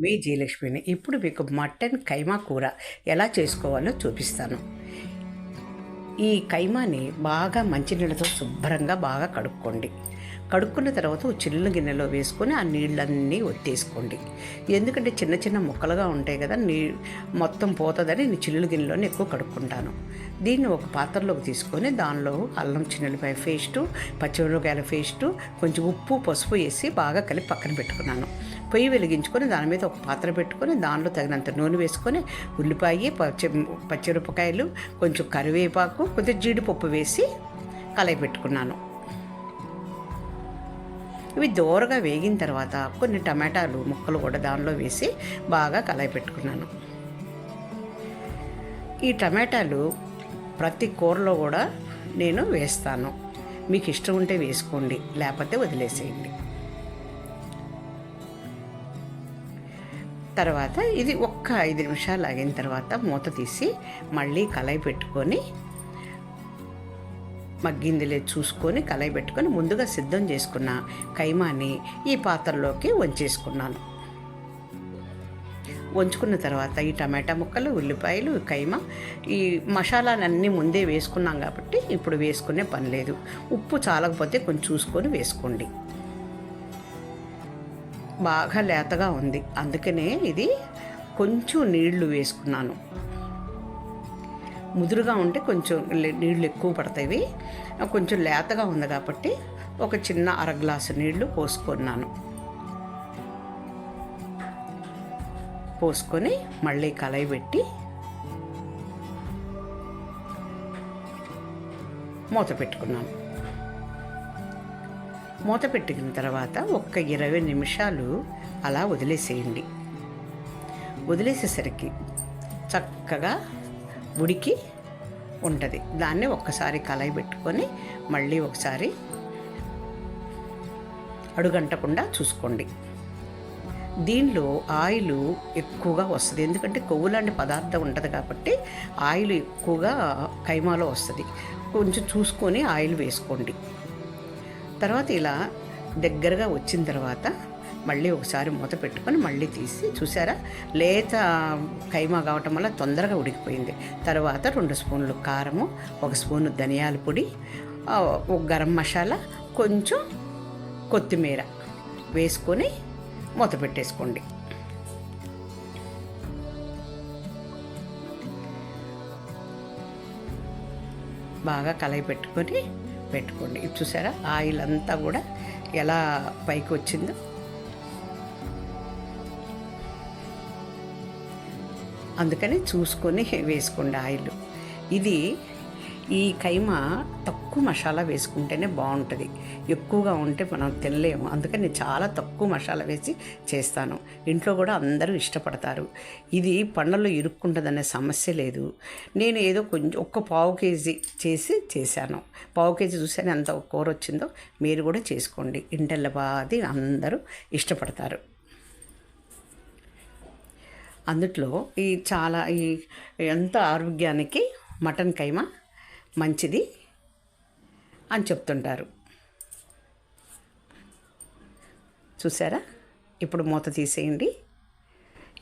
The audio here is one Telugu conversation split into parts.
మీ జయలక్ష్మిని. ఇప్పుడు మీకు మటన్ కైమా కూర ఎలా చేసుకోవాలో చూపిస్తాను. ఈ కైమాని బాగా మంచినీళ్ళతో శుభ్రంగా బాగా కడుక్కోండి. కడుక్కున్న తర్వాత ఒక చిన్న గిన్నెలో వేసుకొని ఆ నీళ్ళన్నీ ఒత్తేసుకోండి. ఎందుకంటే చిన్న చిన్న ముక్కలుగా ఉంటాయి కదా నీ మొత్తం పోతుందని నేను చిల్లుల గిన్నెలోనే ఎక్కువ కడుక్కుంటాను. దీన్ని ఒక పాత్రలోకి తీసుకొని దానిలో అల్లం చిన్నెల్లిపాయ పేస్టు పచ్చిమిరపకాయల పేస్టు కొంచెం ఉప్పు పసుపు వేసి బాగా కలిపి పక్కన పెట్టుకున్నాను. పొయ్యి వెలిగించుకొని దాని మీద ఒక పాత్ర పెట్టుకొని దానిలో తగినంత నూనె వేసుకొని ఉల్లిపాయ పచ్చి పచ్చిమిరపకాయలు కొంచెం కరివేపాకు కొంచెం జీడిపప్పు వేసి కలయి పెట్టుకున్నాను. ఇవి దోరగా వేగిన తర్వాత కొన్ని టమాటాలు ముక్కలు కూడా దానిలో వేసి బాగా కలయి పెట్టుకున్నాను. ఈ టమాటాలు ప్రతి కూరలో కూడా నేను వేస్తాను. మీకు ఇష్టం ఉంటే వేసుకోండి లేకపోతే వదిలేసేయండి. తర్వాత ఇది ఒక్క ఐదు నిమిషాలు ఆగిన తర్వాత మూత తీసి మళ్ళీ కలయి పెట్టుకొని మగ్గింది లేదు చూసుకొని కలయి పెట్టుకొని ముందుగా సిద్ధం చేసుకున్న కైమాని ఈ పాత్రలోకి వంచేసుకున్నాను. వంచుకున్న తర్వాత ఈ టమాటా ముక్కలు ఉల్లిపాయలు కైమ ఈ మసాలాలన్నీ ముందే వేసుకున్నాం కాబట్టి ఇప్పుడు వేసుకునే పని లేదు. ఉప్పు చాలకపోతే కొంచెం చూసుకొని వేసుకోండి. బాగా లేతగా ఉంది. అందుకనే ఇది కొంచెం నీళ్ళు వేసుకున్నాను. ముదురుగా ఉంటే కొంచెం నీళ్ళు ఎక్కువ పడతాయి కొంచెం లేతగా ఉంది కాబట్టి ఒక చిన్న అర గ్లాసు నీళ్ళు పోసుకున్నాను. పోసుకొని మళ్ళీ కలయి పెట్టి మూత పెట్టుకున్నాను. మూత పెట్టిన తర్వాత ఒక్క ఇరవై నిమిషాలు అలా వదిలేసేయండి. వదిలేసేసరికి చక్కగా ఉడికి ఉంటుంది. దాన్ని ఒక్కసారి కలయి పెట్టుకొని మళ్ళీ ఒకసారి అడుగంటకుండా చూసుకోండి. దీనిలో ఆయిల్ ఎక్కువగా వస్తుంది. ఎందుకంటే కొవ్వు లాంటి పదార్థం ఉంటుంది కాబట్టి ఆయిల్ ఎక్కువగా కైమాలో వస్తుంది. కొంచెం చూసుకొని ఆయిల్ వేసుకోండి. తర్వాత ఇలా దగ్గరగా వచ్చిన తర్వాత మళ్ళీ ఒకసారి మూత పెట్టుకొని మళ్ళీ తీసి చూసారా? లేత కైమా కావటం వల్ల తొందరగా ఉడికిపోయింది. తర్వాత రెండు స్పూన్లు కారము ఒక స్పూను ధనియాల పొడి ఒక గరం మసాలా కొంచెం కొత్తిమీర వేసుకొని మూత పెట్టేసుకోండి. బాగా కలయి పెట్టుకొని పెట్టుకోండి. ఇది చూసారా? ఆయిల్ అంతా కూడా ఎలా పైకి వచ్చిందో అందుకని చూసుకొని వేసుకోండి ఆయిల్. ఇది ఈ కైమ తక్కువ మసాలా వేసుకుంటేనే బాగుంటుంది. ఎక్కువగా ఉంటే మనం తినలేము. అందుకని నేను చాలా తక్కువ మసాలా వేసి చేస్తాను. ఇంట్లో కూడా అందరూ ఇష్టపడతారు. ఇది పండ్లలో ఇరుక్కుంటుందనే సమస్య లేదు. నేను ఏదో కొంచెం ఒక్క పావు కేజీ చేసి చేశాను. పావు కేజీ చూసాను ఎంత కూర వచ్చిందో మీరు కూడా చేసుకోండి. ఇంటెల్లబాది అందరూ ఇష్టపడతారు. అందుట్లో ఈ చాలా ఈ ఎంత ఆరోగ్యానికి మటన్ కైమా మంచిది అని చెప్తుంటారు. చూసారా? ఇప్పుడు మూత తీసేయండి.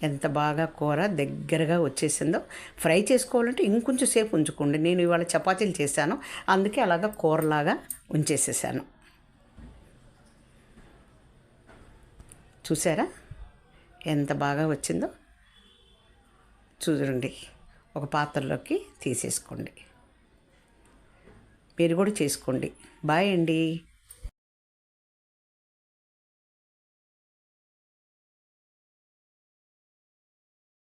ఎంత బాగా కూర దగ్గరగా వచ్చేసిందో. ఫ్రై చేసుకోవాలంటే ఇంకొంచెం సేపు ఉంచుకోండి. నేను ఇవాళ చపాతీలు చేశాను. అందుకే అలాగా కూరలాగా ఉంచేసేసాను. చూసారా? ఎంత బాగా వచ్చిందో. చూడండి. ఒక పాత్రలోకి తీసేసుకోండి. మీరు కూడా చేసుకోండి. బాయ్ అండి.